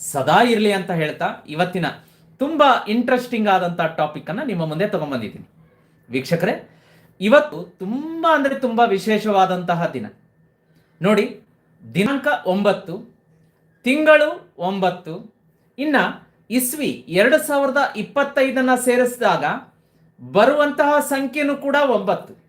ಸದಾ ಇರಲಿ ಅಂತ ಹೇಳ್ತಾ ಇವತ್ತಿನ ತುಂಬ ಇಂಟ್ರೆಸ್ಟಿಂಗ್ ಆದಂಥ ಟಾಪಿಕ್ ಅನ್ನ ನಿಮ್ಮ ಮುಂದೆ ತಗೊಂಡ್ಬಂದಿದ್ದೀನಿ ವೀಕ್ಷಕರೇ, ಇವತ್ತು ತುಂಬಾ ಅಂದ್ರೆ ತುಂಬಾ ವಿಶೇಷವಾದಂತಹ ದಿನ. ನೋಡಿ, ದಿನಾಂಕ ಒಂಬತ್ತು, ತಿಂಗಳು ಒಂಬತ್ತು, ಇನ್ನ ಇಸ್ವಿ ಎರಡು ಸಾವಿರದ ಇಪ್ಪತ್ತೈದನ್ನು ಸೇರಿಸಿದಾಗ ಬರುವಂತಹ ಸಂಖ್ಯೆನೂ ಕೂಡ ಒಂಬತ್ತು.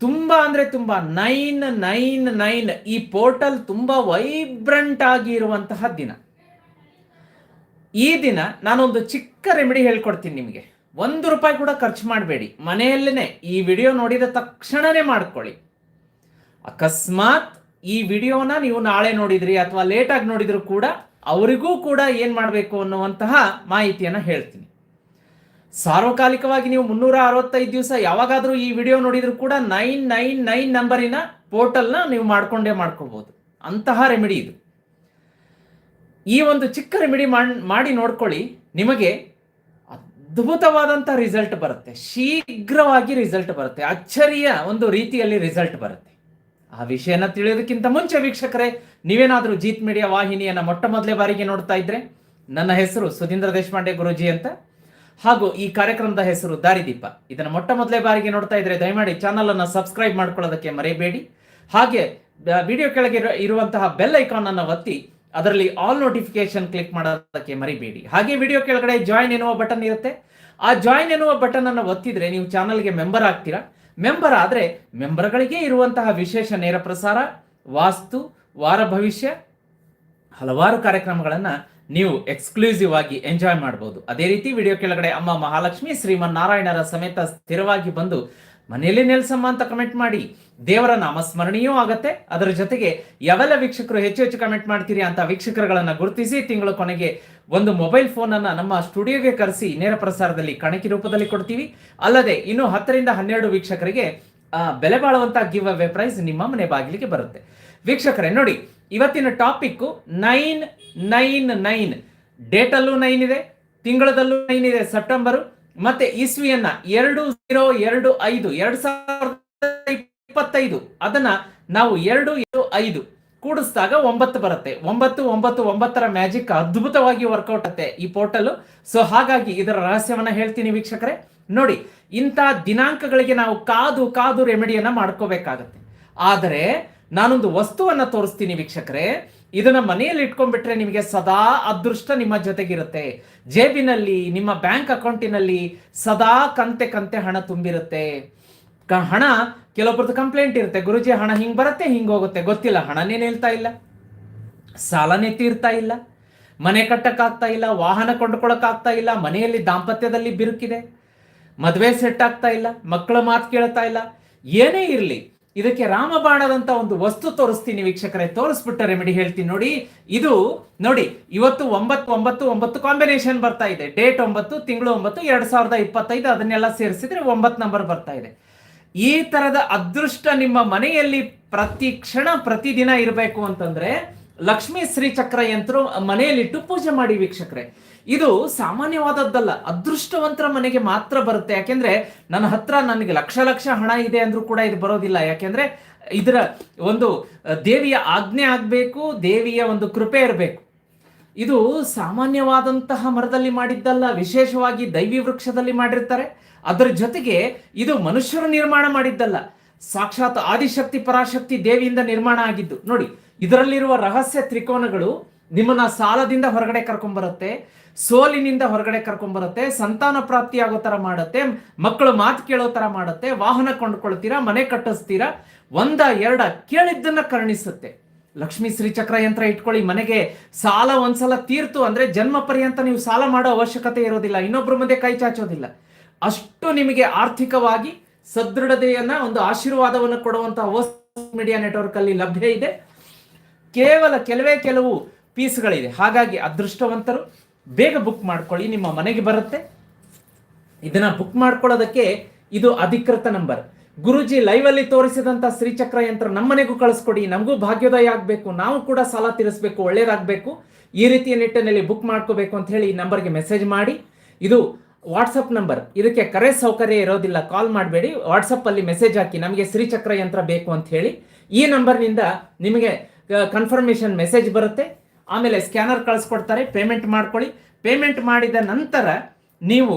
ತುಂಬಾ ಅಂದ್ರೆ ತುಂಬಾ ನೈನ್ ನೈನ್ ನೈನ್ ಈ ಪೋರ್ಟಲ್ ತುಂಬಾ ವೈಬ್ರಂಟ್ ಆಗಿರುವಂತಹ ದಿನ. ಈ ದಿನ ನಾನೊಂದು ಚಿಕ್ಕ ರೆಮಿಡಿ ಹೇಳ್ಕೊಡ್ತೀನಿ ನಿಮಗೆ. ಒಂದು ರೂಪಾಯಿ ಕೂಡ ಖರ್ಚು ಮಾಡಬೇಡಿ. ಮನೆಯಲ್ಲೇನೆ ಈ ವಿಡಿಯೋ ನೋಡಿದ ತಕ್ಷಣನೇ ಮಾಡ್ಕೊಳ್ಳಿ. ಅಕಸ್ಮಾತ್ ಈ ವಿಡಿಯೋನ ನೀವು ನಾಳೆ ನೋಡಿದ್ರಿ ಅಥವಾ ಲೇಟಾಗಿ ನೋಡಿದ್ರು ಕೂಡ ಅವರಿಗೂ ಕೂಡ ಏನು ಮಾಡಬೇಕು ಅನ್ನುವಂತಹ ಮಾಹಿತಿಯನ್ನು ಹೇಳ್ತೀನಿ. ಸಾರ್ವಕಾಲಿಕವಾಗಿ ನೀವು ಮುನ್ನೂರ ಅರವತ್ತೈದು ದಿವಸ ಯಾವಾಗಾದರೂ ಈ ವಿಡಿಯೋ ನೋಡಿದ್ರು ಕೂಡ ನೈನ್ ನೈನ್ ನೈನ್ ನಂಬರಿನ ಪೋರ್ಟಲ್ನ ನೀವು ಮಾಡ್ಕೊಂಡೇ ಮಾಡ್ಕೋಬಹುದು ಅಂತಹ ರೆಮಿಡಿ ಇದು. ಈ ಒಂದು ಚಿಕ್ಕ ರೆಮಿಡಿ ಮಾಡಿ ನೋಡ್ಕೊಳ್ಳಿ, ನಿಮಗೆ ಅದ್ಭುತವಾದಂಥ ರಿಸಲ್ಟ್ ಬರುತ್ತೆ. ಶೀಘ್ರವಾಗಿ ರಿಸಲ್ಟ್ ಬರುತ್ತೆ. ಅಚ್ಚರಿಯ ಒಂದು ರೀತಿಯಲ್ಲಿ ರಿಸಲ್ಟ್ ಬರುತ್ತೆ. ಆ ವಿಷಯನ ತಿಳಿಯೋದಕ್ಕಿಂತ ಮುಂಚೆ ವೀಕ್ಷಕರೇ, ನೀವೇನಾದರೂ ಜೀತ್ ಮೀಡಿಯಾ ವಾಹಿನಿಯನ್ನ ಮೊಟ್ಟ ಮೊದಲೇ ಬಾರಿಗೆ ನೋಡ್ತಾ ಇದ್ರೆ, ನನ್ನ ಹೆಸರು ಸುಧೀಂದ್ರ ದೇಶಪಾಂಡೆ ಗುರುಜಿ ಅಂತ. ಹಾಗೂ ಈ ಕಾರ್ಯಕ್ರಮದ ಹೆಸರು ದಾರಿದೀಪ. ಇದನ್ನು ಮೊಟ್ಟ ಮೊದಲೇ ಬಾರಿಗೆ ನೋಡ್ತಾ ಇದ್ರೆ ದಯಮಾಡಿ ಚಾನಲ್ ಅನ್ನು ಸಬ್ಸ್ಕ್ರೈಬ್ ಮಾಡ್ಕೊಳ್ಳೋದಕ್ಕೆ ಮರೆಯಬೇಡಿ. ಹಾಗೆ ವಿಡಿಯೋ ಕೆಳಗೆ ಇರು- ಇರುವಂತಹ ಬೆಲ್ ಐಕಾನ್ ಅನ್ನು ಒತ್ತಿ, ಅದರಲ್ಲಿ ಆಲ್ ನೋಟಿಫಿಕೇಶನ್ ಕ್ಲಿಕ್ ಮಾಡೋದಕ್ಕೆ ಮರಿಬೇಡಿ. ಹಾಗೆ ವಿಡಿಯೋ ಕೆಳಗಡೆ ಜಾಯಿನ್ ಎನ್ನುವ ಬಟನ್ ಇರುತ್ತೆ. ಆ ಜಾಯಿನ್ ಎನ್ನುವ ಬಟನ್ ಅನ್ನು ಒತ್ತಿದ್ರೆ ನೀವು ಚಾನಲ್ಗೆ ಮೆಂಬರ್ ಆಗ್ತೀರಾ? ಮೆಂಬರ್ ಆದ್ರೆ ಮೆಂಬರ್ಗಳಿಗೆ ಇರುವಂತಹ ವಿಶೇಷ ನೇರ ಪ್ರಸಾರ, ವಾಸ್ತು, ವಾರ ಭವಿಷ್ಯ, ಹಲವಾರು ಕಾರ್ಯಕ್ರಮಗಳನ್ನ ನೀವು ಎಕ್ಸ್ಕ್ಲೂಸಿವ್ ಆಗಿ ಎಂಜಾಯ್ ಮಾಡಬಹುದು ಅದೇ ರೀತಿ ವಿಡಿಯೋ ಕೆಳಗಡೆ ಅಮ್ಮ ಮಹಾಲಕ್ಷ್ಮಿ ಶ್ರೀಮನ್ ನಾರಾಯಣರ ಸಮೇತ ಸ್ಥಿರವಾಗಿ ಬಂದು, ಮನೆಯಲ್ಲಿ ನೆಲೆಸಮ್ಮ ಅಂತ ಕಮೆಂಟ್ ಮಾಡಿ, ದೇವರ ನಾಮಸ್ಮರಣೆಯೂ ಆಗತ್ತೆ. ಅದರ ಜೊತೆಗೆ ಯಾವೆಲ್ಲ ವೀಕ್ಷಕರು ಹೆಚ್ಚು ಹೆಚ್ಚು ಕಮೆಂಟ್ ಮಾಡ್ತೀರಿ ಅಂತ ವೀಕ್ಷಕರುಗಳನ್ನ ಗುರುತಿಸಿ ತಿಂಗಳ ಕೊನೆಗೆ ಒಂದು ಮೊಬೈಲ್ ಫೋನ್ ಅನ್ನ ನಮ್ಮ ಸ್ಟುಡಿಯೋಗೆ ಕರೆಸಿ, ನೇರ ಪ್ರಸಾರದಲ್ಲಿ ಕಣಕಿ ರೂಪದಲ್ಲಿ ಕೊಡ್ತೀವಿ. ಅಲ್ಲದೆ ಇನ್ನು ಹತ್ತರಿಂದ ಹನ್ನೆರಡು ವೀಕ್ಷಕರಿಗೆ ಬೆಲೆ ಬಾಳುವಂತಹ ಗಿವ್ ಅವೇ ಪ್ರೈಸ್ ನಿಮ್ಮ ಮನೆ ಬಾಗಿಲಿಗೆ ಬರುತ್ತೆ. ವೀಕ್ಷಕರೇ, ನೋಡಿ ಇವತ್ತಿನ ಟಾಪಿಕ್ಕು ನೈನ್ ನೈನ್ ನೈನ್. ಡೇಟಲ್ಲೂ ನೈನ್ ಇದೆ, ತಿಂಗಳದಲ್ಲೂ ನೈನ್ ಇದೆ, ಸೆಪ್ಟೆಂಬರ್. ಮತ್ತೆ ಇಸ್ವಿಯನ್ನ ಎರಡು, ಜೀರೋ, ಎರಡು, ಐದು, ಎರಡು ಸಾವಿರದ ಇಪ್ಪತ್ತೈದು. ಅದನ್ನ ನಾವು ಎರಡು ಏಳು ಐದು ಕೂಡಿಸಿದಾಗ ಒಂಬತ್ತು ಬರುತ್ತೆ. ಒಂಬತ್ತು ಒಂಬತ್ತು, ಒಂಬತ್ತರ ಮ್ಯಾಜಿಕ್ ಅದ್ಭುತವಾಗಿ ವರ್ಕೌಟ್ ಆಗುತ್ತೆ ಈ ಪೋರ್ಟಲ್ ಸೊ ಹಾಗಾಗಿ ಇದರ ರಹಸ್ಯವನ್ನ ಹೇಳ್ತೀನಿ ವೀಕ್ಷಕರೇ. ನೋಡಿ, ಇಂಥ ದಿನಾಂಕಗಳಿಗೆ ನಾವು ಕಾದು ಕಾದು ರೆಮಿಡಿಯನ್ನ ಮಾಡ್ಕೋಬೇಕಾಗತ್ತೆ. ಆದರೆ ನಾನೊಂದು ವಸ್ತುವನ್ನ ತೋರಿಸ್ತೀನಿ ವೀಕ್ಷಕರೇ. ಇದನ್ನ ಮನೆಯಲ್ಲಿ ಇಟ್ಕೊಂಡ್ಬಿಟ್ರೆ ನಿಮಗೆ ಸದಾ ಅದೃಷ್ಟ ನಿಮ್ಮ ಜೊತೆಗಿರುತ್ತೆ. ಜೇಬಿನಲ್ಲಿ, ನಿಮ್ಮ ಬ್ಯಾಂಕ್ ಅಕೌಂಟಿನಲ್ಲಿ ಸದಾ ಕಂತೆ ಕಂತೆ ಹಣ ತುಂಬಿರುತ್ತೆ. ಹಣ ಕೆಲವೊಬ್ಬರದ್ದು ಕಂಪ್ಲೇಂಟ್ ಇರುತ್ತೆ. ಗುರುಜಿ, ಹಣ ಹಿಂಗೆ ಬರುತ್ತೆ, ಹಿಂಗೆ ಹೋಗುತ್ತೆ. ಗೊತ್ತಿಲ್ಲ, ಹಣನೇ ನಿಲ್ತಾ ಇಲ್ಲ. ಸಾಲನೇ ತೀರ್ತಾ ಇಲ್ಲ. ಮನೆ ಕಟ್ಟಕ್ಕಾಗ್ತಾ ಇಲ್ಲ, ವಾಹನ ಕೊಂಡ್ಕೊಳಕ್ಕಾಗ್ತಾ ಇಲ್ಲ, ಮನೆಯಲ್ಲಿ ದಾಂಪತ್ಯದಲ್ಲಿ ಬಿರುಕಿದೆ. ಮದುವೆ ಸೆಟ್ ಆಗ್ತಾ ಇಲ್ಲ, ಮಕ್ಕಳ ಮಾತು ಕೇಳ್ತಾ ಇಲ್ಲ. ಏನೇ ಇರಲಿ ಇದಕ್ಕೆ ರಾಮಬಾಣದಂತ ಒಂದು ವಸ್ತು ತೋರಿಸ್ತೀನಿ ವೀಕ್ಷಕರೇ, ತೋರಿಸ್ಬಿಟ್ಟ ರೆಮಿಡಿ ಹೇಳ್ತೀನಿ. ನೋಡಿ, ಇದು, ನೋಡಿ, ಇವತ್ತು ಒಂಬತ್ತು ಒಂಬತ್ತು ಒಂಬತ್ತು ಕಾಂಬಿನೇಷನ್ ಬರ್ತಾ ಇದೆ. ಡೇಟ್ ಒಂಬತ್ತು, ತಿಂಗಳು ಒಂಬತ್ತು, ಎರಡ್ ಸಾವಿರದ ಇಪ್ಪತ್ತೈದು, ಅದನ್ನೆಲ್ಲ ಸೇರಿಸಿದ್ರೆ ಒಂಬತ್ತು ನಂಬರ್ ಬರ್ತಾ ಇದೆ. ಈ ತರದ ಅದೃಷ್ಟ ನಿಮ್ಮ ಮನೆಯಲ್ಲಿ ಪ್ರತಿ ಕ್ಷಣ, ಪ್ರತಿದಿನ ಇರಬೇಕು ಅಂತಂದ್ರೆ ಲಕ್ಷ್ಮೀ ಶ್ರೀ ಚಕ್ರ ಯಂತ್ರ ಮನೆಯಲ್ಲಿಟ್ಟು ಪೂಜೆ ಮಾಡಿ ವೀಕ್ಷಕರೇ. ಇದು ಸಾಮಾನ್ಯವಾದದ್ದಲ್ಲ, ಅದೃಷ್ಟವಂತರ ಮನೆಗೆ ಮಾತ್ರ ಬರುತ್ತೆ. ಯಾಕೆಂದ್ರೆ ನನ್ನ ಹತ್ರ ನನಗೆ ಲಕ್ಷ ಲಕ್ಷ ಹಣ ಇದೆ ಅಂದ್ರೂ ಕೂಡ ಇದು ಬರೋದಿಲ್ಲ. ಯಾಕೆಂದ್ರೆ ಇದರ ಒಂದು ದೇವಿಯ ಆಜ್ಞೆ ಆಗಬೇಕು, ದೇವಿಯ ಒಂದು ಕೃಪೆ ಇರಬೇಕು. ಇದು ಸಾಮಾನ್ಯವಾದಂತಹ ಮರದಲ್ಲಿ ಮಾಡಿದ್ದಲ್ಲ, ವಿಶೇಷವಾಗಿ ದೈವಿ ವೃಕ್ಷದಲ್ಲಿ ಮಾಡಿರ್ತಾರೆ. ಅದರ ಜೊತೆಗೆ ಇದು ಮನುಷ್ಯರು ನಿರ್ಮಾಣ ಮಾಡಿದ್ದಲ್ಲ. ಸಾಕ್ಷಾತ್ ಆದಿಶಕ್ತಿ ಪರಾಶಕ್ತಿ ದೇವಿಯಿಂದ ನಿರ್ಮಾಣ ಆಗಿದ್ದು. ನೋಡಿ ಇದರಲ್ಲಿರುವ ರಹಸ್ಯ ತ್ರಿಕೋನಗಳು ನಿಮ್ಮನ್ನ ಸಾಲದಿಂದ ಹೊರಗಡೆ ಕರ್ಕೊಂಡ್ಬರುತ್ತೆ ಸೋಲಿನಿಂದ ಹೊರಗಡೆ ಕರ್ಕೊಂಡ್ಬರುತ್ತೆ ಸಂತಾನ ಪ್ರಾಪ್ತಿ ಆಗೋ ತರ ಮಾಡುತ್ತೆ, ಮಕ್ಕಳು ಮಾತು ಕೇಳೋ ತರ ಮಾಡುತ್ತೆ, ವಾಹನ ಕೊಂಡ್ಕೊಳ್ತೀರಾ, ಮನೆ ಕಟ್ಟಿಸ್ತೀರಾ, ಒಂದ ಎರಡ ಕೇಳಿದ್ದನ್ನ ಕರುಣಿಸುತ್ತೆ. ಲಕ್ಷ್ಮೀ ಶ್ರೀ ಚಕ್ರ ಯಂತ್ರ ಇಟ್ಕೊಳ್ಳಿ, ಮನೆಗೆ ಸಾಲ ಒಂದ್ಸಲ ತೀರ್ತು ಅಂದ್ರೆ ಜನ್ಮ ಪರ್ಯಂತ ನೀವು ಸಾಲ ಮಾಡೋ ಅವಶ್ಯಕತೆ ಇರೋದಿಲ್ಲ, ಇನ್ನೊಬ್ರ ಮುಂದೆ ಕೈ ಚಾಚೋದಿಲ್ಲ. ಅಷ್ಟು ನಿಮಗೆ ಆರ್ಥಿಕವಾಗಿ ಸದೃಢತೆಯನ್ನ, ಒಂದು ಆಶೀರ್ವಾದವನ್ನು ಕೊಡುವಂತಹ ಮೀಡಿಯಾ ನೆಟ್ವರ್ಕ್ ಅಲ್ಲಿ ಲಭ್ಯ ಇದೆ. ಕೇವಲ ಕೆಲವೇ ಕೆಲವು ಪೀಸ್ಗಳಿದೆ. ಹಾಗಾಗಿ ಅದೃಷ್ಟವಂತರು ಬೇಗ ಬುಕ್ ಮಾಡ್ಕೊಳ್ಳಿ, ನಿಮ್ಮ ಮನೆಗೆ ಬರುತ್ತೆ. ಇದನ್ನ ಬುಕ್ ಮಾಡ್ಕೊಳ್ಳೋದಕ್ಕೆ ಇದು ಅಧಿಕೃತ ನಂಬರ್. ಗುರುಜಿ ಲೈವ್ ಅಲ್ಲಿ ತೋರಿಸಿದಂತ ಶ್ರೀಚಕ್ರ ಯಂತ್ರ ನಮ್ಮನೆಗೂ ಕಳಿಸ್ಕೊಡಿ, ನಮಗೂ ಭಾಗ್ಯೋದಯ ಆಗಬೇಕು, ನಾವು ಕೂಡ ಸಾಲ ತೀರಿಸಬೇಕು, ಒಳ್ಳೇದಾಗಬೇಕು. ಈ ರೀತಿಯ ನಿಟ್ಟಿನಲ್ಲಿ ಬುಕ್ ಮಾಡ್ಕೋಬೇಕು ಅಂತ ಹೇಳಿ ಈ ನಂಬರ್ಗೆ ಮೆಸೇಜ್ ಮಾಡಿ. ಇದು ವಾಟ್ಸಪ್ ನಂಬರ್. ಇದಕ್ಕೆ ಕರೆ ಸೌಕರ್ಯ ಇರೋದಿಲ್ಲ ಕಾಲ್ ಮಾಡಬೇಡಿ. ವಾಟ್ಸಪ್ಪಲ್ಲಿ ಮೆಸೇಜ್ ಹಾಕಿ ನಮಗೆ ಶ್ರೀಚಕ್ರ ಯಂತ್ರ ಬೇಕು ಅಂತ ಹೇಳಿ ಈ ನಂಬರ್ನಿಂದ ನಿಮಗೆ ಕನ್ಫರ್ಮೇಷನ್ ಮೆಸೇಜ್ ಬರುತ್ತೆ. ಆಮೇಲೆ ಸ್ಕ್ಯಾನರ್ ಕಳಿಸ್ಕೊಡ್ತಾರೆ ಪೇಮೆಂಟ್ ಮಾಡ್ಕೊಳ್ಳಿ. ಪೇಮೆಂಟ್ ಮಾಡಿದ ನಂತರ ನೀವು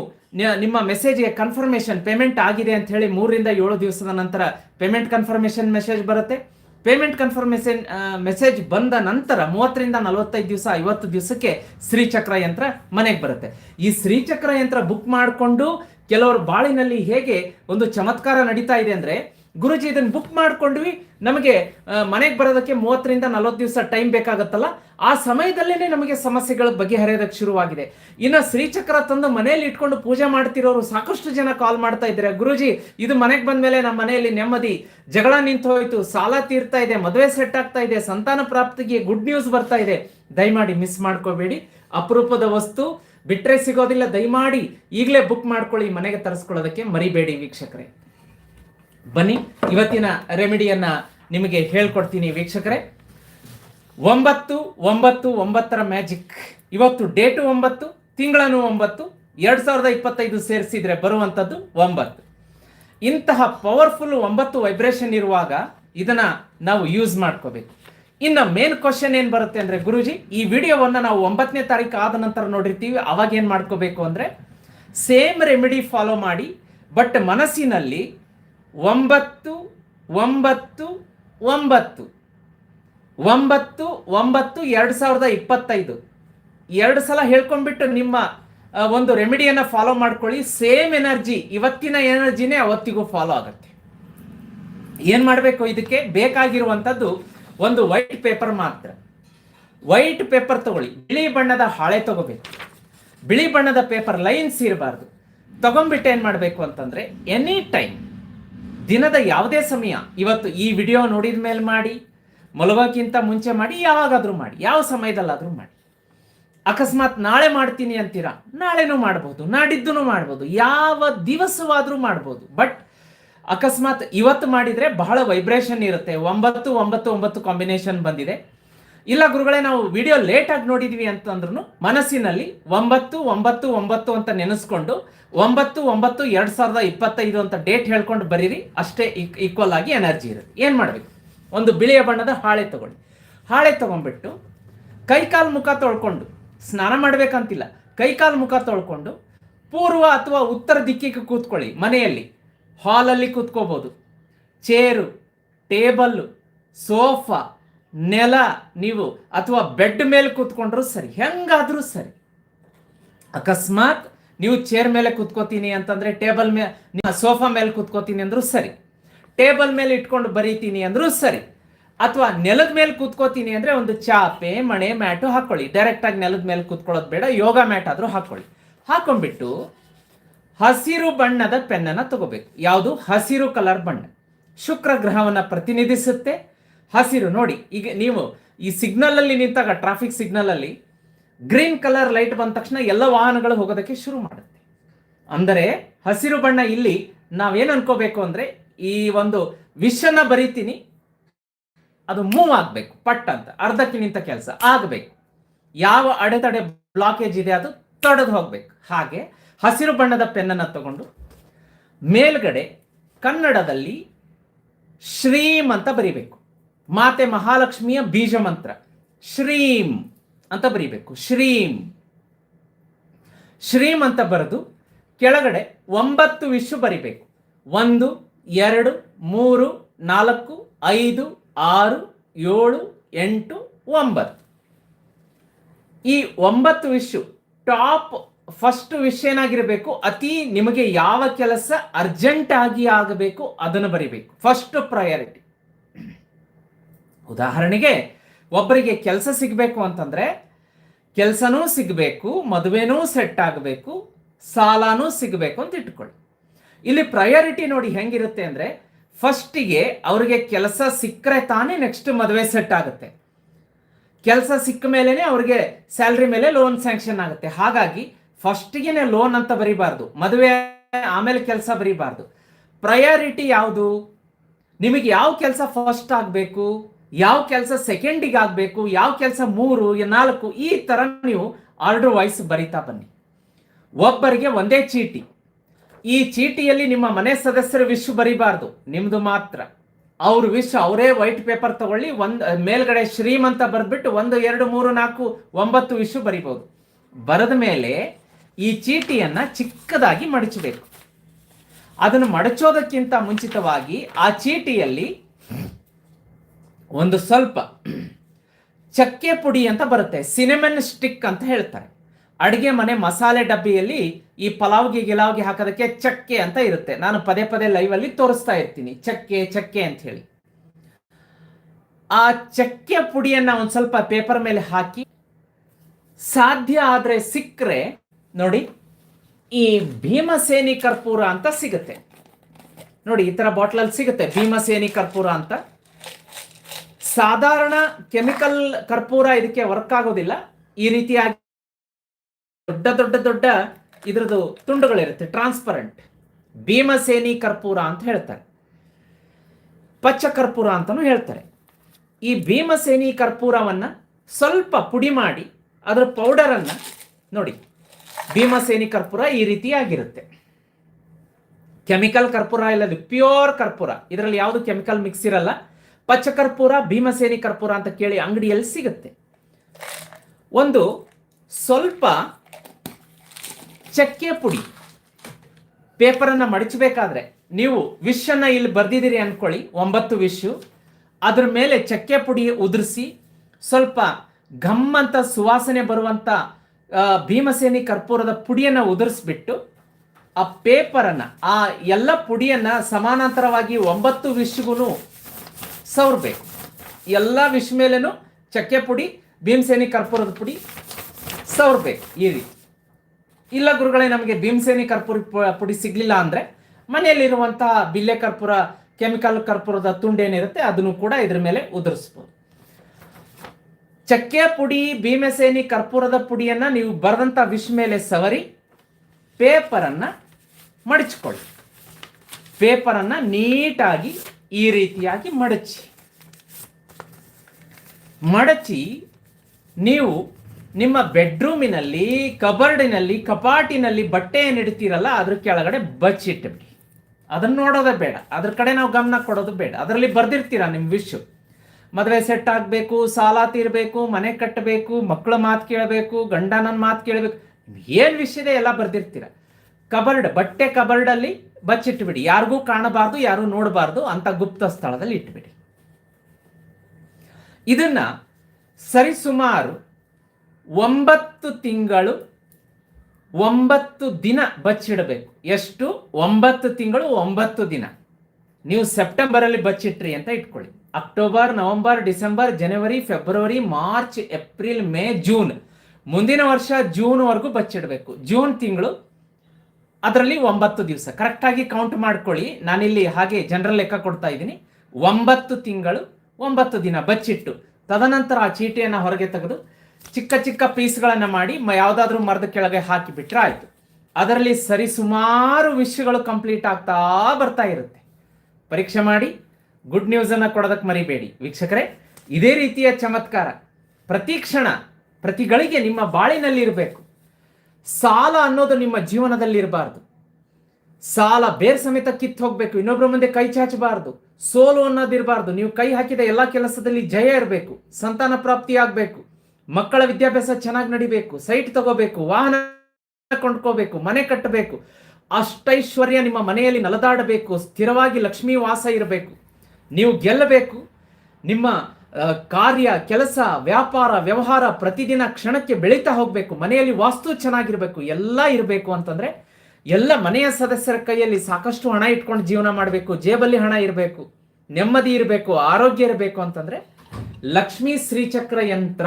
ನಿಮ್ಮ ಮೆಸೇಜ್ಗೆ ಕನ್ಫರ್ಮೇಷನ್ ಪೇಮೆಂಟ್ ಆಗಿದೆ ಅಂತ ಹೇಳಿ ಮೂರರಿಂದ ಏಳು ದಿವಸದ ನಂತರ ಪೇಮೆಂಟ್ ಕನ್ಫರ್ಮೇಷನ್ ಮೆಸೇಜ್ ಬರುತ್ತೆ. ಪೇಮೆಂಟ್ ಕನ್ಫರ್ಮೇಷನ್ ಮೆಸೇಜ್ ಬಂದ ನಂತರ ಮೂವತ್ತರಿಂದ ನಲವತ್ತೈದು ದಿವಸ, ಐವತ್ತು ದಿವಸಕ್ಕೆ ಶ್ರೀಚಕ್ರ ಯಂತ್ರ ಮನೆಗೆ ಬರುತ್ತೆ. ಈ ಶ್ರೀಚಕ್ರ ಯಂತ್ರ ಬುಕ್ ಮಾಡಿಕೊಂಡು ಕೆಲವರು ಬಾಳಿನಲ್ಲಿ ಹೇಗೆ ಒಂದು ಚಮತ್ಕಾರ ನಡೀತಾ ಇದೆ ಅಂದ್ರೆ ಗುರುಜಿ ಇದನ್ನ ಬುಕ್ ಮಾಡ್ಕೊಂಡ್ವಿ. ನಮಗೆ ಮನೆಗೆ ಬರೋದಕ್ಕೆ ಮೂವತ್ತರಿಂದ ನಲವತ್ತು ದಿವಸ ಟೈಮ್ ಬೇಕಾಗತ್ತಲ್ಲ? ಆ ಸಮಯದಲ್ಲೇನೆ ನಮಗೆ ಸಮಸ್ಯೆಗಳ ಬಗೆಹರಿಯೋದಕ್ಕೆ ಶುರುವಾಗಿದೆ. ಇನ್ನು ಶ್ರೀಚಕ್ರ ತಂದು ಮನೆಯಲ್ಲಿ ಇಟ್ಕೊಂಡು ಪೂಜೆ ಮಾಡ್ತಿರೋರು ಸಾಕಷ್ಟು ಜನ ಕಾಲ್ ಮಾಡ್ತಾ ಇದ್ದಾರೆ. ಗುರುಜಿ, ಇದು ಮನೆಗೆ ಬಂದ್ಮೇಲೆ ನಮ್ಮ ಮನೆಯಲ್ಲಿ ನೆಮ್ಮದಿ, ಜಗಳ ನಿಂತು ಹೋಯ್ತು, ಸಾಲ ತೀರ್ತಾ ಇದೆ, ಮದುವೆ ಸೆಟ್ ಆಗ್ತಾ ಇದೆ, ಸಂತಾನ ಪ್ರಾಪ್ತಿಗೆ ಗುಡ್ ನ್ಯೂಸ್ ಬರ್ತಾ ಇದೆ. ದಯಮಾಡಿ ಮಿಸ್ ಮಾಡ್ಕೋಬೇಡಿ. ಅಪರೂಪದ ವಸ್ತು, ಬಿಟ್ರೆ ಸಿಗೋದಿಲ್ಲ. ದಯಮಾಡಿ ಈಗಲೇ ಬುಕ್ ಮಾಡ್ಕೊಳ್ಳಿ, ಮನೆಗೆ ತರಿಸ್ಕೊಳ್ಳೋದಕ್ಕೆ ಮರಿಬೇಡಿ ವೀಕ್ಷಕರೇ. ಬನ್ನಿ. ಇವತ್ತಿನ ರೆಮಿಡಿಯನ್ನ ನಿಮಗೆ ಹೇಳ್ಕೊಡ್ತೀನಿ ವೀಕ್ಷಕರೇ. ಒಂಬತ್ತು ಒಂಬತ್ತು, ಒಂಬತ್ತರ ಮ್ಯಾಜಿಕ್. ಇವತ್ತು ಡೇಟು ಒಂಬತ್ತು ತಿಂಗಳನ್ನು ಒಂಬತ್ತು, ಎರಡು ಸಾವಿರದ ಇಪ್ಪತ್ತೈದು ಸೇರಿಸಿದ್ರೆ ಬರುವಂಥದ್ದು ಒಂಬತ್ತು. ಇಂತಹ ಪವರ್ಫುಲ್ ಒಂಬತ್ತು ವೈಬ್ರೇಷನ್ ಇರುವಾಗ ಇದನ್ನ ನಾವು ಯೂಸ್ ಮಾಡ್ಕೋಬೇಕು. ಇನ್ನು ಮೇನ್ ಕ್ವಶನ್ ಏನು ಬರುತ್ತೆ ಅಂದ್ರೆ ಗುರುಜಿ, ಈ ವಿಡಿಯೋವನ್ನ ನಾವು ಒಂಬತ್ತನೇ ತಾರೀಕು ಆದ ನಂತರ ನೋಡಿರ್ತೀವಿ. ಅವಾಗ ಏನು ಮಾಡ್ಕೋಬೇಕು ಅಂದ್ರೆ, ಸೇಮ್ ರೆಮಿಡಿ ಫಾಲೋ ಮಾಡಿ, ಬಟ್ ಮನಸ್ಸಿನಲ್ಲಿ ಒಂಬತ್ತು ಒಂಬತ್ತು ಒಂಬತ್ತು. ಒಂಬತ್ತು ಒಂಬತ್ತು, ಎರಡು ಸಾವಿರದ ಇಪ್ಪತ್ತೈದು. ಎರಡು ಸಲ ಹೇಳ್ಕೊಂಡ್ಬಿಟ್ಟು ನಿಮ್ಮ ಒಂದು ರೆಮಿಡಿಯನ್ನು ಫಾಲೋ ಮಾಡ್ಕೊಳ್ಳಿ. ಸೇಮ್ ಎನರ್ಜಿ, ಇವತ್ತಿನ ಎನರ್ಜಿನೇ ಅವತ್ತಿಗೂ ಫಾಲೋ ಆಗುತ್ತೆ. ಏನು ಮಾಡಬೇಕು ಇದಕ್ಕೆ? ಬೇಕಾಗಿರುವಂಥದ್ದು ಒಂದು ವೈಟ್ ಪೇಪರ್ ಮಾತ್ರ. ವೈಟ್ ಪೇಪರ್ ತಗೊಳ್ಳಿ. ಬಿಳಿ ಬಣ್ಣದ ಹಾಳೆ ತಗೋಬೇಕು. ಬಿಳಿ ಬಣ್ಣದ ಪೇಪರ್ ಲೈನ್ಸ್ ಇರಬಾರ್ದು. ತಗೊಂಡ್ಬಿಟ್ಟು ಏನು ಮಾಡಬೇಕು ಅಂತಂದರೆ, ಎನಿ ಟೈಮ್ ದಿನದ ಯಾವುದೇ ಸಮಯ ಇವತ್ತು ಈ ವಿಡಿಯೋ ನೋಡಿದ ಮೇಲೆ ಮಾಡಿ, ಮಲಗೋಕ್ಕಿಂತ ಮುಂಚೆ ಮಾಡಿ, ಯಾವಾಗಾದರೂ ಮಾಡಿ, ಯಾವ ಸಮಯದಲ್ಲಾದರೂ ಮಾಡಿ. ಅಕಸ್ಮಾತ್ ನಾಳೆ ಮಾಡ್ತೀನಿ ಅಂತೀರಾ? ನಾಳೆನೂ ಮಾಡ್ಬೋದು ನಾಡಿದ್ದು ಮಾಡ್ಬೋದು, ಯಾವ ದಿವಸವಾದರೂ ಮಾಡ್ಬೋದು. ಬಟ್ ಅಕಸ್ಮಾತ್ ಇವತ್ತು ಮಾಡಿದರೆ ಬಹಳ ವೈಬ್ರೇಷನ್ ಇರುತ್ತೆ. ಒಂಬತ್ತು ಒಂಬತ್ತು ಒಂಬತ್ತು ಕಾಂಬಿನೇಷನ್ ಬಂದಿದೆ. ಇಲ್ಲ ಗುರುಗಳೇ, ನಾವು ವಿಡಿಯೋ ಲೇಟಾಗಿ ನೋಡಿದ್ವಿ ಅಂತಂದ್ರೂ ಮನಸ್ಸಿನಲ್ಲಿ ಒಂಬತ್ತು ಒಂಬತ್ತು ಒಂಬತ್ತು ಅಂತ ನೆನೆಸ್ಕೊಂಡು ಒಂಬತ್ತು ಒಂಬತ್ತು, ಎರಡ್ ಸಾವಿರದ ಇಪ್ಪತ್ತೈದು ಅಂತ ಡೇಟ್ ಹೇಳ್ಕೊಂಡು ಬರೀರಿ, ಅಷ್ಟೇ ಈಕ್ವಲ್ ಆಗಿ ಎನರ್ಜಿ ಇರುತ್ತೆ. ಏನು ಮಾಡಬೇಕು? ಒಂದು ಬಿಳಿಯ ಬಣ್ಣದ ಹಾಳೆ ತಗೊಳ್ಳಿ. ಹಾಳೆ ತಗೊಂಡ್ಬಿಟ್ಟು ಕೈಕಾಲು ಮುಖ ತೊಳ್ಕೊಂಡು, ಸ್ನಾನ ಮಾಡ್ಬೇಕಂತಿಲ್ಲ, ಕೈಕಾಲು ಮುಖ ತೊಳ್ಕೊಂಡು ಪೂರ್ವ ಅಥವಾ ಉತ್ತರ ದಿಕ್ಕಿಗೆ ಕೂತ್ಕೊಳ್ಳಿ, ಮನೆಯಲ್ಲಿ. ಹಾಲಲ್ಲಿ ಕೂತ್ಕೋಬೋದು. ಚೇರು ಟೇಬಲ್ಲು ಸೋಫಾ ನೆಲ, ನೀವು ಅಥವಾ ಬೆಡ್ ಮೇಲೆ ಕೂತ್ಕೊಂಡ್ರೂ ಸರಿ. ಹೆಂಗಾದ್ರೂ ಸರಿ. ಅಕಸ್ಮಾತ್ ನೀವು ಚೇರ್ ಮೇಲೆ ಕುತ್ಕೋತೀನಿ ಅಂತಂದ್ರೆ ಟೇಬಲ್ ಮೇಲೆ ಸೋಫಾ ಮೇಲೆ ಕುತ್ಕೋತೀನಿ ಅಂದ್ರೂ ಸರಿ. ಟೇಬಲ್ ಮೇಲೆ ಇಟ್ಕೊಂಡು ಬರೀತೀನಿ ಅಂದ್ರೂ ಸರಿ. ಅಥವಾ ನೆಲದ ಮೇಲೆ ಕೂತ್ಕೋತೀನಿ ಅಂದ್ರೆ ಒಂದು ಚಾಪೆ, ಮಣೆ, ಮ್ಯಾಟು ಹಾಕೊಳ್ಳಿ. ಡೈರೆಕ್ಟ್ ಆಗಿ ನೆಲದ ಮೇಲೆ ಕೂತ್ಕೊಳ್ಳೋದು ಬೇಡ, ಯೋಗ ಮ್ಯಾಟ್ ಆದ್ರೂ ಹಾಕೊಳ್ಳಿ. ಹಾಕೊಂಡ್ಬಿಟ್ಟು ಹಸಿರು ಬಣ್ಣದ ಪೆನ್ನನ್ನು ತಗೋಬೇಕು. ಯಾವುದು? ಹಸಿರು ಕಲರ್ ಬಣ್ಣ. ಶುಕ್ರ ಗ್ರಹವನ್ನ ಪ್ರತಿನಿಧಿಸುತ್ತೆ. ಹಸಿರು ನೋಡಿ, ಈಗ ನೀವು ಈ ಸಿಗ್ನಲ್ ಅಲ್ಲಿ ನಿಂತಾಗ ಟ್ರಾಫಿಕ್ ಸಿಗ್ನಲ್ ಅಲ್ಲಿ ಗ್ರೀನ್ ಕಲರ್ ಲೈಟ್ ಬಂದ ತಕ್ಷಣ ಎಲ್ಲ ವಾಹನಗಳು ಹೋಗೋದಕ್ಕೆ ಶುರು ಮಾಡುತ್ತೆ. ಅಂದರೆ ಹಸಿರು ಬಣ್ಣ ಇಲ್ಲಿ ನಾವೇನು ಅನ್ಕೋಬೇಕು ಅಂದರೆ ಈ ಒಂದು ವಿಷನ ಬರಿತೀನಿ, ಅದು ಮೂವ್ ಆಗಬೇಕು, ಪಟ್ ಅಂತ, ಅರ್ಧಕ್ಕೆ ನಿಂತ ಕೆಲಸ ಆಗಬೇಕು. ಯಾವ ಅಡೆತಡೆ ಬ್ಲಾಕೇಜ್ ಇದೆ ಅದು ತೊಡೆದು ಹೋಗ್ಬೇಕು. ಹಾಗೆ ಹಸಿರು ಬಣ್ಣದ ಪೆನ್ನನ್ನು ತಗೊಂಡು ಮೇಲ್ಗಡೆ ಕನ್ನಡದಲ್ಲಿ ಶ್ರೀಮ್ ಅಂತ ಬರಿಬೇಕು. ಮಾತೆ ಮಹಾಲಕ್ಷ್ಮಿಯ ಬೀಜ ಮಂತ್ರ ಶ್ರೀಮ್. ಅಂತ ಬರಿಬೇಕು. ಶ್ರೀಂ. ಶ್ರೀಂ ಅಂತ ಬರೆದು ಕೆಳಗಡೆ ಒಂಬತ್ತು ವಿಶ್ವ ಬರಿಬೇಕು. ಒಂದು, ಎರಡು, ಮೂರು, ನಾಲ್ಕು, ಐದು, ಆರು, ಏಳು, ಎಂಟು, ಒಂಬತ್ತು. ಈ ಒಂಬತ್ತು ವಿಶು ಟಾಪ್ ಫಸ್ಟ್ ವಿಷ್ ಏನಾಗಿರಬೇಕು? ಅತಿ ನಿಮಗೆ ಯಾವ ಕೆಲಸ ಅರ್ಜೆಂಟ್ ಆಗಿ ಆಗಬೇಕು ಅದನ್ನು ಬರಿಬೇಕು. First priority. ಉದಾಹರಣೆಗೆ ಒಬ್ಬರಿಗೆ ಕೆಲಸ ಸಿಗಬೇಕು ಅಂತಂದ್ರೆ ಕೆಲಸನೂ ಸಿಗಬೇಕು, ಮದುವೆನೂ ಸೆಟ್ ಆಗಬೇಕು, ಸಾಲನೂ ಸಿಗಬೇಕು ಅಂತ ಇಟ್ಕೊಳ್ಳಿ. ಇಲ್ಲಿ ಪ್ರಯಾರಿಟಿ ನೋಡಿ ಹೆಂಗಿರುತ್ತೆ ಅಂದ್ರೆ ಫಸ್ಟಿಗೆ ಅವರಿಗೆ ಕೆಲಸ ಸಿಕ್ಕರೆ ತಾನೇ ನೆಕ್ಸ್ಟ್ ಮದುವೆ ಸೆಟ್ ಆಗುತ್ತೆ. ಕೆಲಸ ಸಿಕ್ಕ ಮೇಲೇ ಅವ್ರಿಗೆ ಸ್ಯಾಲ್ರಿ ಮೇಲೆ ಲೋನ್ ಸ್ಯಾಂಕ್ಷನ್ ಆಗುತ್ತೆ. ಹಾಗಾಗಿ ಫಸ್ಟಿಗೆನೆ ಲೋನ್ ಅಂತ ಬರೀಬಾರ್ದು. ಮದುವೆ ಆಮೇಲೆ ಕೆಲಸ ಬರೀಬಾರ್ದು. ಪ್ರಯಾರಿಟಿ ಯಾವುದು? ನಿಮಗೆ ಯಾವ ಕೆಲಸ ಫಸ್ಟ್ ಆಗಬೇಕು? ಯಾವ ಕೆಲಸ ಸೆಕೆಂಡಿಗೆ ಆಗಬೇಕು ಯಾವ ಕೆಲಸ ಮೂರು ನಾಲ್ಕು, ಈ ಥರ ನೀವು ಆರ್ಡರ್ ವೈಸ್ ಬರಿತಾ ಬನ್ನಿ. ಒಬ್ಬರಿಗೆ ಒಂದೇ ಚೀಟಿ. ಈ ಚೀಟಿಯಲ್ಲಿ ನಿಮ್ಮ ಮನೆ ಸದಸ್ಯರ ವಿಶ್ ಬರಿಬಾರ್ದು ನಿಮ್ಮದು ಮಾತ್ರ. ಅವ್ರ ವಿಶ್ ಅವರೇ ವೈಟ್ ಪೇಪರ್ ತಗೊಳ್ಳಿ, ಒಂದು, ಮೇಲ್ಗಡೆ ಶ್ರೀಮಂತ ಬರೆದ್ಬಿಟ್ಟು ಒಂದು, ಎರಡು, ಮೂರು, ನಾಲ್ಕು, ಒಂಬತ್ತು ವಿಶ್ ಬರಿಬೋದು ಬರೆದ ಮೇಲೆ ಈ ಚೀಟಿಯನ್ನು ಚಿಕ್ಕದಾಗಿ ಮಡಚಬೇಕು. ಅದನ್ನು ಮಡಚೋದಕ್ಕಿಂತ ಮುಂಚಿತವಾಗಿ ಆ ಚೀಟಿಯಲ್ಲಿ ಒಂದು ಸ್ವಲ್ಪ ಚಕ್ಕೆ ಪುಡಿ ಅಂತ ಬರುತ್ತೆ ಸಿನೆಮನ್ ಸ್ಟಿಕ್ ಅಂತ ಹೇಳ್ತಾರೆ. ಅಡುಗೆ ಮನೆ ಮಸಾಲೆ ಡಬ್ಬಿಯಲ್ಲಿ ಈ ಪಲಾವ್ಗೆ ಗಿಲಾವ್ಗೆ ಹಾಕೋದಕ್ಕೆ ಚಕ್ಕೆ ಅಂತ ಇರುತ್ತೆ. ನಾನು ಪದೇ ಪದೇ ಲೈವ್ ಅಲ್ಲಿ ತೋರಿಸ್ತಾ ಇರ್ತೀನಿ. ಚಕ್ಕೆ ಚಕ್ಕೆ ಅಂತ ಹೇಳಿ. ಆ ಚಕ್ಕೆ ಪುಡಿಯನ್ನ ಒಂದು ಸ್ವಲ್ಪ ಪೇಪರ್ ಮೇಲೆ ಹಾಕಿ, ಸಾಧ್ಯ ಆದರೆ ಸಿಕ್ಕರೆ ನೋಡಿ, ಈ ಭೀಮಸೇನಿ ಕರ್ಪೂರ ಅಂತ ಸಿಗುತ್ತೆ. ನೋಡಿ, ಈ ಥರ ಬಾಟ್ಲಲ್ಲಿ ಸಿಗುತ್ತೆ ಭೀಮಸೇನಿ ಕರ್ಪೂರ ಅಂತ. ಸಾಧಾರಣ ಕೆಮಿಕಲ್ ಕರ್ಪೂರ ಇದಕ್ಕೆ ವರ್ಕ್ ಆಗೋದಿಲ್ಲ. ಈ ರೀತಿಯಾಗಿ ದೊಡ್ಡ ದೊಡ್ಡ ದೊಡ್ಡ ಇದ್ರದ್ದು ತುಂಡುಗಳಿರುತ್ತೆ ಟ್ರಾನ್ಸ್ಪರೆಂಟ್ ಭೀಮಸೇನಿ ಕರ್ಪೂರ ಅಂತ ಹೇಳ್ತಾರೆ. ಪಚ್ಚ ಕರ್ಪೂರ ಅಂತಲೂ ಹೇಳ್ತಾರೆ. ಈ ಭೀಮಸೇನಿ ಕರ್ಪೂರವನ್ನ ಸ್ವಲ್ಪ ಪುಡಿ ಮಾಡಿ ಅದರ ಪೌಡರನ್ನು ನೋಡಿ, ಭೀಮಸೇನಿ ಕರ್ಪೂರ ಈ ರೀತಿಯಾಗಿರುತ್ತೆ. ಕೆಮಿಕಲ್ ಕರ್ಪೂರ ಇಲ್ಲದೆ ಪ್ಯೂರ್ ಕರ್ಪೂರ, ಇದರಲ್ಲಿ ಯಾವುದು ಕೆಮಿಕಲ್ ಮಿಕ್ಸ್ ಇರಲ್ಲ ಪಚ್ಚ ಕರ್ಪೂರ ಭೀಮಸೇನಿ ಕರ್ಪೂರ ಅಂತ ಕೇಳಿ ಅಂಗಡಿಯಲ್ಲಿ ಸಿಗುತ್ತೆ. ಒಂದು ಸ್ವಲ್ಪ ಚಕ್ಕೆ ಪುಡಿ. ಪೇಪರನ್ನು ಮಡಚಬೇಕಾದ್ರೆ ನೀವು ವಿಶನ್ನು ಇಲ್ಲಿ ಬರ್ದಿದ್ದೀರಿ ಅನ್ಕೊಳ್ಳಿ, ಒಂಬತ್ತು ವಿಶು ಅದ್ರ ಮೇಲೆ ಚಕ್ಕೆ ಪುಡಿ ಉದುರಿಸಿ, ಸ್ವಲ್ಪ ಘಮ್ ಅಂತ ಸುವಾಸನೆ ಬರುವಂತ ಭೀಮಸೇನಿ ಕರ್ಪೂರದ ಪುಡಿಯನ್ನು ಉದುರಿಸ್ಬಿಟ್ಟು, ಆ ಪೇಪರನ್ನು, ಆ ಎಲ್ಲ ಪುಡಿಯನ್ನ ಸಮಾನಾಂತರವಾಗಿ ಒಂಬತ್ತು ವಿಶ್ಗೂ ಸವರ್ಬೇಕು ಎಲ್ಲ ವಿಷ್ ಮೇಲೇನು ಚಕ್ಕೆ ಪುಡಿ, ಭೀಮಸೇನಿ ಕರ್ಪೂರದ ಪುಡಿ ಸೌರ್ಬೇಕು ಈ ರೀತಿ ಇಲ್ಲ ಗುರುಗಳೇ, ನಮಗೆ ಭೀಮಸೇನಿ ಕರ್ಪೂರ ಪುಡಿ ಸಿಗ್ಲಿಲ್ಲ ಅಂದ್ರೆ ಮನೆಯಲ್ಲಿರುವಂತಹ ಬಿಲ್ಲೆ ಕರ್ಪೂರ, ಕೆಮಿಕಲ್ ಕರ್ಪೂರದ ತುಂಡೇನಿರುತ್ತೆ ಅದನ್ನು ಕೂಡ ಇದ್ರ ಮೇಲೆ ಉದುರಿಸ್ಬೋದು. ಚಕ್ಕೆ ಪುಡಿ, ಭೀಮಸೇನಿ ಕರ್ಪೂರದ ಪುಡಿಯನ್ನ ನೀವು ಬರೆದಂತ ವಿಷ್ ಮೇಲೆ ಸವರಿ, ಪೇಪರನ್ನು ಮಡಚಿಕೊಳ್ಳಿ. ಪೇಪರನ್ನು ನೀಟಾಗಿ ಈ ರೀತಿಯಾಗಿ ಮಡಚಿ. ಮಡಚಿ ನೀವು ನಿಮ್ಮ ಬೆಡ್ರೂಮಿನಲ್ಲಿ, ಕಬರ್ಡಿನಲ್ಲಿ, ಕಪಾಟಿನಲ್ಲಿ ಬಟ್ಟೆಯನ್ನು ಇಡ್ತೀರಲ್ಲ, ಅದ್ರ ಕೆಳಗಡೆ ಬಚ್ಚಿಟ್ಟುಬಿಡಿ ಅದನ್ನ ನೋಡೋದೇ ಬೇಡ. ಅದ್ರ ಕಡೆ ನಾವು ಗಮನ ಕೊಡೋದು ಬೇಡ. ಅದರಲ್ಲಿ ಬರ್ದಿರ್ತೀರ ನಿಮ್ಮ ವಿಶ್? ಮದುವೆ ಸೆಟ್ ಆಗಬೇಕು, ಸಾಲ ತೀರಬೇಕು, ಮನೆ ಕಟ್ಟಬೇಕು ಮಕ್ಕಳ ಮಾತು ಕೇಳಬೇಕು ಗಂಡನ ಮಾತು ಕೇಳಬೇಕು. ಏನು ವಿಷಯ ಇದೆ ಎಲ್ಲ ಬರ್ದಿರ್ತೀರ? ಕಬರ್ಡ್, ಬಟ್ಟೆ ಕಬರ್ಡಲ್ಲಿ ಬಚ್ಚಿಟ್ಬಿಡಿ. ಯಾರಿಗೂ ಕಾಣಬಾರ್ದು, ಯಾರು ನೋಡಬಾರ್ದು ಅಂತ ಗುಪ್ತ ಸ್ಥಳದಲ್ಲಿ ಇಟ್ಬಿಡಿ. ಇದನ್ನ ಸರಿಸುಮಾರು ಒಂಬತ್ತು ತಿಂಗಳು, ಒಂಬತ್ತು ದಿನ ಬಚ್ಚಿಡಬೇಕು. ಎಷ್ಟು? ಒಂಬತ್ತು ತಿಂಗಳು, ಒಂಬತ್ತು ದಿನ. ನೀವು ಸೆಪ್ಟೆಂಬರಲ್ಲಿ ಬಚ್ಚಿಟ್ರಿ ಅಂತ ಇಟ್ಕೊಳ್ಳಿ. ಅಕ್ಟೋಬರ್, ನವೆಂಬರ್, ಡಿಸೆಂಬರ್, ಜನವರಿ, ಫೆಬ್ರವರಿ, ಮಾರ್ಚ್, ಏಪ್ರಿಲ್, ಮೇ, ಜೂನ್. ಮುಂದಿನ ವರ್ಷ ಜೂನ್ವರೆಗೂ ಬಚ್ಚಿಡಬೇಕು. ಜೂನ್ ತಿಂಗಳು ಅದರಲ್ಲಿ ಒಂಬತ್ತು ದಿವಸ. ಕರೆಕ್ಟಾಗಿ ಕೌಂಟ್ ಮಾಡ್ಕೊಳ್ಳಿ. ನಾನಿಲ್ಲಿ ಹಾಗೆ ಜನರಲ್ ಲೆಕ್ಕ ಕೊಡ್ತಾ ಇದ್ದೀನಿ. ಒಂಬತ್ತು ತಿಂಗಳು, ಒಂಬತ್ತು ದಿನ ಬಚ್ಚಿಟ್ಟು. ತದನಂತರ ಆ ಚೀಟಿಯನ್ನು ಹೊರಗೆ ತೆಗೆದು ಚಿಕ್ಕ ಚಿಕ್ಕ ಪೀಸ್ಗಳನ್ನು ಮಾಡಿ ಯಾವುದಾದ್ರೂ ಮರದ ಕೆಳಗೆ ಹಾಕಿಬಿಟ್ರೆ ಆಯಿತು. ಅದರಲ್ಲಿ ಸರಿ ಸುಮಾರು ವಿಷಯಗಳು ಕಂಪ್ಲೀಟ್ ಆಗ್ತಾ ಬರ್ತಾ ಇರುತ್ತೆ. ಪರೀಕ್ಷೆ ಮಾಡಿ ಗುಡ್ ನ್ಯೂಸನ್ನು ಕೊಡೋದಕ್ಕೆ ಮರಿಬೇಡಿ. ವೀಕ್ಷಕರೇ, ಇದೇ ರೀತಿಯ ಚಮತ್ಕಾರ. ಪ್ರತಿ ಕ್ಷಣ, ಪ್ರತಿಗಳಿಗೆ ನಿಮ್ಮ ಬಾಳಿನಲ್ಲಿ ಇರಬೇಕು ಸಾಲ ಅನ್ನೋದು ನಿಮ್ಮ ಜೀವನದಲ್ಲಿ ಇರಬಾರ್ದು ಸಾಲ ಬೇರೆ ಸಮೇತ ಕಿತ್ತು ಹೋಗ್ಬೇಕು ಇನ್ನೊಬ್ಬರ ಮುಂದೆ ಕೈ ಚಾಚಬಾರ್ದು, ಸೋಲು ಅನ್ನೋದಿರಬಾರ್ದು. ನೀವು ಕೈ ಹಾಕಿದ ಎಲ್ಲ ಕೆಲಸದಲ್ಲಿ ಜಯ ಇರಬೇಕು, ಸಂತಾನ ಪ್ರಾಪ್ತಿ ಆಗಬೇಕು, ಮಕ್ಕಳ ವಿದ್ಯಾಭ್ಯಾಸ ಚೆನ್ನಾಗಿ ನಡಿಬೇಕು, ಸೈಟ್ ತಗೋಬೇಕು, ವಾಹನ ಕೊಂಡ್ಕೋಬೇಕು, ಮನೆ ಕಟ್ಟಬೇಕು, ಅಷ್ಟೈಶ್ವರ್ಯ ನಿಮ್ಮ ಮನೆಯಲ್ಲಿ ನಲದಾಡಬೇಕು, ಸ್ಥಿರವಾಗಿ ಲಕ್ಷ್ಮೀ ವಾಸ ಇರಬೇಕು. ನೀವು ಗೆಲ್ಲಬೇಕು, ನಿಮ್ಮ ಕಾರ್ಯ, ಕೆಲಸ, ವ್ಯಾಪಾರ, ವ್ಯವಹಾರ ಪ್ರತಿದಿನ ಕ್ಷಣಕ್ಕೆ ಬೆಳೀತಾ ಹೋಗಬೇಕು. ಮನೆಯಲ್ಲಿ ವಾಸ್ತು ಚೆನ್ನಾಗಿರಬೇಕು, ಎಲ್ಲ ಇರಬೇಕು ಅಂತಂದ್ರೆ ಎಲ್ಲ ಮನೆಯ ಸದಸ್ಯರ ಕೈಯಲ್ಲಿ ಸಾಕಷ್ಟು ಹಣ ಇಟ್ಕೊಂಡು ಜೀವನ ಮಾಡಬೇಕು, ಜೇಬಲ್ಲಿ ಹಣ ಇರಬೇಕು, ನೆಮ್ಮದಿ ಇರಬೇಕು, ಆರೋಗ್ಯ ಇರಬೇಕು ಅಂತಂದ್ರೆ ಲಕ್ಷ್ಮೀ ಶ್ರೀಚಕ್ರ ಯಂತ್ರ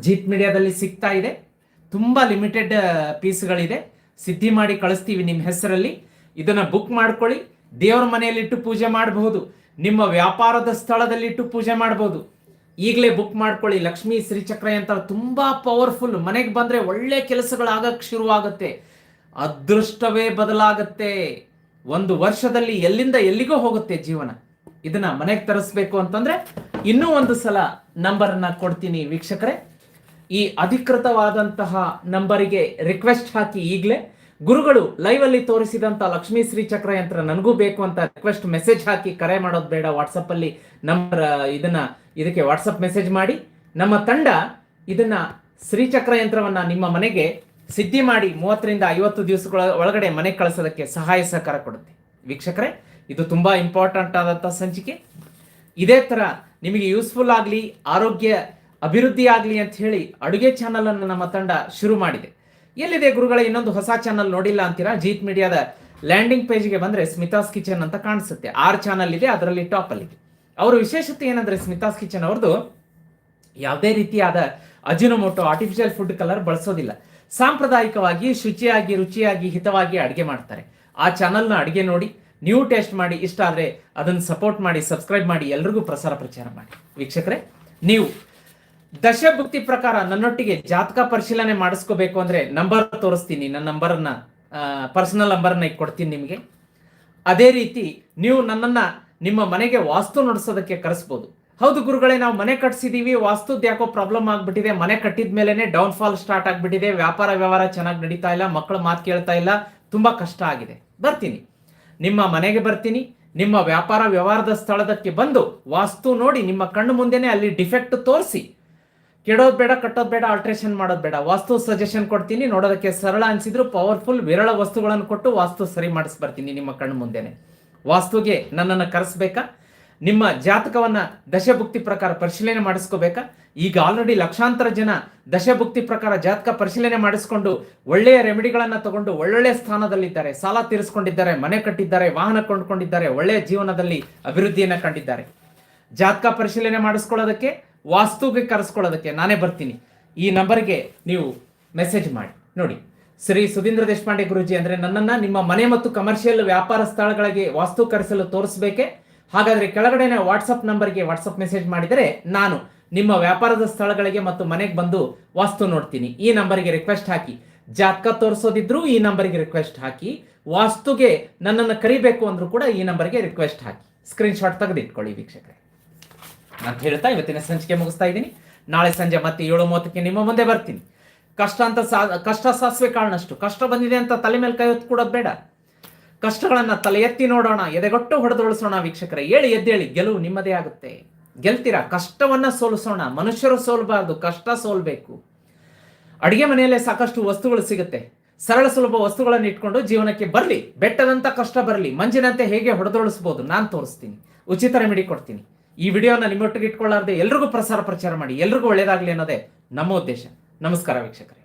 ಜೀತ್ ಮೀಡಿಯಾದಲ್ಲಿ ಸಿಗ್ತಾ ಇದೆ. ತುಂಬ ಲಿಮಿಟೆಡ್ ಪೀಸ್ಗಳಿದೆ. ಸಿದ್ಧಿ ಮಾಡಿ ಕಳಿಸ್ತೀವಿ ನಿಮ್ಮ ಹೆಸರಲ್ಲಿ. ಇದನ್ನ ಬುಕ್ ಮಾಡ್ಕೊಳ್ಳಿ. ದೇವರ ಮನೆಯಲ್ಲಿಟ್ಟು ಪೂಜೆ ಮಾಡಬಹುದು. ನಿಮ್ಮ ವ್ಯಾಪಾರದ ಸ್ಥಳದಲ್ಲಿಟ್ಟು ಪೂಜೆ ಮಾಡ್ಬೋದು. ಈಗಲೇ ಬುಕ್ ಮಾಡ್ಕೊಳ್ಳಿ. ಲಕ್ಷ್ಮೀ ಶ್ರೀಚಕ್ರ ಯಂತ್ರ ತುಂಬಾ ಪವರ್ಫುಲ್ ಮನೆಗೆ ಬಂದರೆ ಒಳ್ಳೆ ಕೆಲಸಗಳಾಗಕ್ಕೆ ಶುರುವಾಗುತ್ತೆ. ಅದೃಷ್ಟವೇ ಬದಲಾಗುತ್ತೆ. ಒಂದು ವರ್ಷದಲ್ಲಿ ಎಲ್ಲಿಂದ ಎಲ್ಲಿಗೋ ಹೋಗುತ್ತೆ ಜೀವನ. ಇದನ್ನ ಮನೆಗೆ ತರಿಸ್ಬೇಕು ಅಂತಂದ್ರೆ ಇನ್ನೂ ಒಂದು ಸಲ ನಂಬರನ್ನ ಕೊಡ್ತೀನಿ ವೀಕ್ಷಕರೇ. ಈ ಅಧಿಕೃತವಾದಂತಹ ನಂಬರಿಗೆ ರಿಕ್ವೆಸ್ಟ್ ಹಾಕಿ ಈಗಲೇ ಗುರುಗಳು ಲೈವ್ ಅಲ್ಲಿ ತೋರಿಸಿದಂತ ಲಕ್ಷ್ಮೀ ಶ್ರೀ ಚಕ್ರ ಯಂತ್ರ ನನಗೂ ಬೇಕು ಅಂತ ರಿಕ್ವೆಸ್ಟ್ ಮೆಸೇಜ್ ಹಾಕಿ ಕರೆ ಮಾಡೋದು ಬೇಡ. ವಾಟ್ಸಪ್ ಅಲ್ಲಿ ನಮ್ಮ ಇದನ್ನ ಇದಕ್ಕೆ ವಾಟ್ಸಪ್ ಮೆಸೇಜ್ ಮಾಡಿ. ನಮ್ಮ ತಂಡ ಇದನ್ನ ಶ್ರೀಚಕ್ರ ಯಂತ್ರವನ್ನ ನಿಮ್ಮ ಮನೆಗೆ ಸಿದ್ಧಿ ಮಾಡಿ ಮೂವತ್ತರಿಂದ ಐವತ್ತು ದಿವಸಗಳ ಒಳಗಡೆ ಮನೆಗೆ ಕಳಿಸೋದಕ್ಕೆ ಸಹಾಯ ಸಹಕಾರ ಕೊಡುತ್ತೆ. ವೀಕ್ಷಕರೇ, ಇದು ತುಂಬಾ ಇಂಪಾರ್ಟೆಂಟ್ ಆದಂತ ಸಂಚಿಕೆ. ಇದೇ ತರ ನಿಮಗೆ ಯೂಸ್ಫುಲ್ ಆಗಲಿ, ಆರೋಗ್ಯ ಅಭಿವೃದ್ಧಿ ಆಗಲಿ ಅಂತ ಹೇಳಿ ಅಡುಗೆ ಚಾನಲ್ ಅನ್ನು ನಮ್ಮ ತಂಡ ಶುರು ಮಾಡಿದೆ. ಎಲ್ಲಿದೆ ಗುರುಗಳ, ಇನ್ನೊಂದು ಹೊಸ ಚಾನಲ್ ನೋಡಿಲ್ಲ ಅಂತೀರಾ? ಜೀತ್ ಮೀಡಿಯಾದ ಲ್ಯಾಂಡಿಂಗ್ ಪೇಜ್ಗೆ ಬಂದ್ರೆ ಸ್ಮಿತಾಸ್ ಕಿಚನ್ ಅಂತ ಕಾಣಿಸುತ್ತೆ. ಆರು ಚಾನಲ್ ಇದೆ, ಅದರಲ್ಲಿ ಟಾಪ್ ಅಲ್ಲಿ ಅವರ ವಿಶೇಷತೆ ಏನಂದ್ರೆ ಸ್ಮಿತಾಸ್ ಕಿಚನ್ ಅವ್ರದ್ದು ಯಾವುದೇ ರೀತಿಯಾದ ಅಜಿನೋಮೋಟೋ ಆರ್ಟಿಫಿಷಿಯಲ್ ಫುಡ್ ಕಲರ್ ಬಳಸೋದಿಲ್ಲ. ಸಾಂಪ್ರದಾಯಿಕವಾಗಿ, ಶುಚಿಯಾಗಿ, ರುಚಿಯಾಗಿ, ಹಿತವಾಗಿ ಅಡುಗೆ ಮಾಡ್ತಾರೆ. ಆ ಚಾನಲ್ನ ಅಡುಗೆ ನೋಡಿ ನ್ಯೂ ಟೇಸ್ಟ್ ಮಾಡಿ, ಇಷ್ಟ ಆದರೆ ಅದನ್ನು ಸಪೋರ್ಟ್ ಮಾಡಿ ಸಬ್ಸ್ಕ್ರೈಬ್ ಮಾಡಿ, ಎಲ್ರಿಗೂ ಪ್ರಸಾರ ಪ್ರಚಾರ ಮಾಡಿ. ವೀಕ್ಷಕರೇ, ನೀವು ದಶಭುಕ್ತಿ ಪ್ರಕಾರ ನನ್ನೊಟ್ಟಿಗೆ ಜಾತಕ ಪರಿಶೀಲನೆ ಮಾಡಿಸ್ಕೋಬೇಕು ಅಂದ್ರೆ ನಂಬರ್ ತೋರಿಸ್ತೀನಿ. ನನ್ನ ನಂಬರನ್ನ ಪರ್ಸನಲ್ ನಂಬರ್ನ ಕೊಡ್ತೀನಿ ನಿಮಗೆ. ಅದೇ ರೀತಿ ನೀವು ನನ್ನನ್ನ ನಿಮ್ಮ ಮನೆಗೆ ವಾಸ್ತು ನಡೆಸೋದಕ್ಕೆ ಕರೆಸ್ಬೋದು. ಹೌದು ಗುರುಗಳೇ, ನಾವು ಮನೆ ಕಟ್ಸಿದೀವಿ ವಾಸ್ತುದ್ ಯಾಕೋ ಪ್ರಾಬ್ಲಮ್ ಆಗ್ಬಿಟ್ಟಿದೆ, ಮನೆ ಕಟ್ಟಿದ ಮೇಲೆನೆ ಡೌನ್ ಫಾಲ್ ಸ್ಟಾರ್ಟ್ ಆಗ್ಬಿಟ್ಟಿದೆ, ವ್ಯಾಪಾರ ವ್ಯವಹಾರ ಚೆನ್ನಾಗಿ ನಡೀತಾ ಇಲ್ಲ ಮಕ್ಕಳು ಮಾತು ಕೇಳ್ತಾ ಇಲ್ಲ, ತುಂಬಾ ಕಷ್ಟ ಆಗಿದೆ. ಬರ್ತೀನಿ. ನಿಮ್ಮ ಮನೆಗೆ ಬರ್ತೀನಿ, ನಿಮ್ಮ ವ್ಯಾಪಾರ ವ್ಯವಹಾರದ ಸ್ಥಳದಕ್ಕೆ ಬಂದು ವಾಸ್ತು ನೋಡಿ ನಿಮ್ಮ ಕಣ್ಣು ಮುಂದೆನೆ ಅಲ್ಲಿ ಡಿಫೆಕ್ಟ್ ತೋರಿಸಿ ಕೆಡೋದು ಬೇಡ, ಕಟ್ಟೋದು ಬೇಡ ಆಲ್ಟ್ರೇಷನ್ ಮಾಡೋದು ಬೇಡ. ವಾಸ್ತು ಸಜೆಷನ್ ಕೊಡ್ತೀನಿ, ನೋಡೋದಕ್ಕೆ ಸರಳ ಅನ್ಸಿದ್ರು ಪವರ್ಫುಲ್ ವಿರಳ ವಸ್ತುಗಳನ್ನು ಕೊಟ್ಟು ವಾಸ್ತು ಸರಿ ಮಾಡಿಸ್ಬರ್ತೀನಿ ನಿಮ್ಮ ಕಣ್ಣು ಮುಂದೆನೆ. ವಾಸ್ತುಗೆ ನನ್ನನ್ನು ಕರೆಸ್ಬೇಕಾ? ನಿಮ್ಮ ಜಾತಕವನ್ನ ದಶಭುಕ್ತಿ ಪ್ರಕಾರ ಪರಿಶೀಲನೆ ಮಾಡಿಸ್ಕೋಬೇಕಾ? ಈಗ ಆಲ್ರೆಡಿ ಲಕ್ಷಾಂತರ ಜನ ದಶಭುಕ್ತಿ ಪ್ರಕಾರ ಜಾತಕ ಪರಿಶೀಲನೆ ಮಾಡಿಸ್ಕೊಂಡು ಒಳ್ಳೆಯ ರೆಮಿಡಿಗಳನ್ನು ತಗೊಂಡು ಒಳ್ಳೊಳ್ಳೆ ಸ್ಥಾನದಲ್ಲಿದ್ದಾರೆ. ಸಾಲ ತೀರಿಸ್ಕೊಂಡಿದ್ದಾರೆ, ಮನೆ ಕಟ್ಟಿದ್ದಾರೆ, ವಾಹನ ಕೊಂಡ್ಕೊಂಡಿದ್ದಾರೆ, ಒಳ್ಳೆಯ ಜೀವನದಲ್ಲಿ ಅಭಿವೃದ್ಧಿಯನ್ನ ಕಂಡಿದ್ದಾರೆ. ಜಾತಕ ಪರಿಶೀಲನೆ ಮಾಡಿಸ್ಕೊಳ್ಳೋದಕ್ಕೆ ವಾಸ್ತುಗೆ ಕರೆಸ್ಕೊಳ್ಳೋದಕ್ಕೆ ನಾನೇ ಬರ್ತೀನಿ. ಈ ನಂಬರ್ಗೆ ನೀವು ಮೆಸೇಜ್ ಮಾಡಿ. ನೋಡಿ, ಶ್ರೀ ಸುಧೀಂದ್ರ ದೇಶಪಾಂಡೆ ಗುರುಜಿ ಅಂದರೆ ನನ್ನನ್ನು ನಿಮ್ಮ ಮನೆ ಮತ್ತು ಕಮರ್ಷಿಯಲ್ ವ್ಯಾಪಾರ ಸ್ಥಳಗಳಿಗೆ ವಾಸ್ತು ಕರೆಸಲು ತೋರಿಸಬೇಕೆ? ಹಾಗಾದರೆ ಕೆಳಗಡೆನೆ ವಾಟ್ಸಪ್ ನಂಬರ್ಗೆ ವಾಟ್ಸಪ್ ಮೆಸೇಜ್ ಮಾಡಿದರೆ ನಾನು ನಿಮ್ಮ ವ್ಯಾಪಾರದ ಸ್ಥಳಗಳಿಗೆ ಮತ್ತು ಮನೆಗೆ ಬಂದು ವಾಸ್ತು ನೋಡ್ತೀನಿ. ಈ ನಂಬರ್ಗೆ ರಿಕ್ವೆಸ್ಟ್ ಹಾಕಿ. ಜಾತಕ ತೋರಿಸೋದಿದ್ರು ಈ ನಂಬರ್ಗೆ ರಿಕ್ವೆಸ್ಟ್ ಹಾಕಿ. ವಾಸ್ತುಗೆ ನನ್ನನ್ನು ಕರಿಬೇಕು ಅಂದರೂ ಕೂಡ ಈ ನಂಬರ್ಗೆ ರಿಕ್ವೆಸ್ಟ್ ಹಾಕಿ. ಸ್ಕ್ರೀನ್ಶಾಟ್ ತೆಗೆದಿಟ್ಕೊಳ್ಳಿ ವೀಕ್ಷಕರೇ. ಅಂತ ಹೇಳ್ತಾ ಇವತ್ತಿನ ಸಂಚಿಕೆ ಮುಗಿಸ್ತಾ ಇದ್ದೀನಿ. ನಾಳೆ ಸಂಜೆ ಮತ್ತೆ ಏಳು ಮೂವತ್ತಕ್ಕೆ ನಿಮ್ಮ ಮುಂದೆ ಬರ್ತೀನಿ. ಕಷ್ಟ ಅಂತ ಸಾ, ಕಷ್ಟ ಸಾಸಿವೆ ಕಾರಣಷ್ಟು ಕಷ್ಟ ಬಂದಿದೆ ಅಂತ ತಲೆ ಮೇಲೆ ಕೈ ಹೊತ್ತು ಕೊಡೋದು ಬೇಡ. ಕಷ್ಟಗಳನ್ನ ತಲೆ ಎತ್ತಿ ನೋಡೋಣ, ಎದೆಗೊಟ್ಟು ಹೊಡೆದೊಳಿಸೋಣ ವೀಕ್ಷಕರೇ. ಹೇಳಿ ಎದ್ದೇಳಿ ಗೆಲುವು ನಿಮ್ಮದೇ ಆಗುತ್ತೆ. ಗೆಲ್ತೀರಾ? ಕಷ್ಟವನ್ನ ಸೋಲಿಸೋಣ. ಮನುಷ್ಯರು ಸೋಲ್ಬಾರ್ದು, ಕಷ್ಟ ಸೋಲ್ಬೇಕು. ಅಡಿಗೆ ಮನೆಯಲ್ಲೇ ಸಾಕಷ್ಟು ವಸ್ತುಗಳು ಸಿಗುತ್ತೆ. ಸರಳ ಸುಲಭ ವಸ್ತುಗಳನ್ನು ಇಟ್ಕೊಂಡು ಜೀವನಕ್ಕೆ ಬರಲಿ. ಬೆಟ್ಟದಂತ ಕಷ್ಟ ಬರಲಿ. ಮಂಜಿನಂತೆ ಹೇಗೆ ಹೊಡೆದೊಳಿಸ್ಬೋದು ನಾನು ತೋರಿಸ್ತೀನಿ. ಉಚಿತ ರೆಮಿಡಿ ಕೊಡ್ತೀನಿ. ಈ ವಿಡಿಯೋನ ನಿಮ್ಮೊಟ್ಟಿಗೆ ಇಟ್ಕೊಳ್ಳಾರ್ದೆ ಎಲ್ರಿಗೂ ಪ್ರಸಾರ, ಪ್ರಚಾರ ಮಾಡಿ ಎಲ್ರಿಗೂ ಒಳ್ಳೇದಾಗಲಿ ಅನ್ನೋದೇ ನಮ್ಮ ಉದ್ದೇಶ. ನಮಸ್ಕಾರ ವೀಕ್ಷಕರೇ.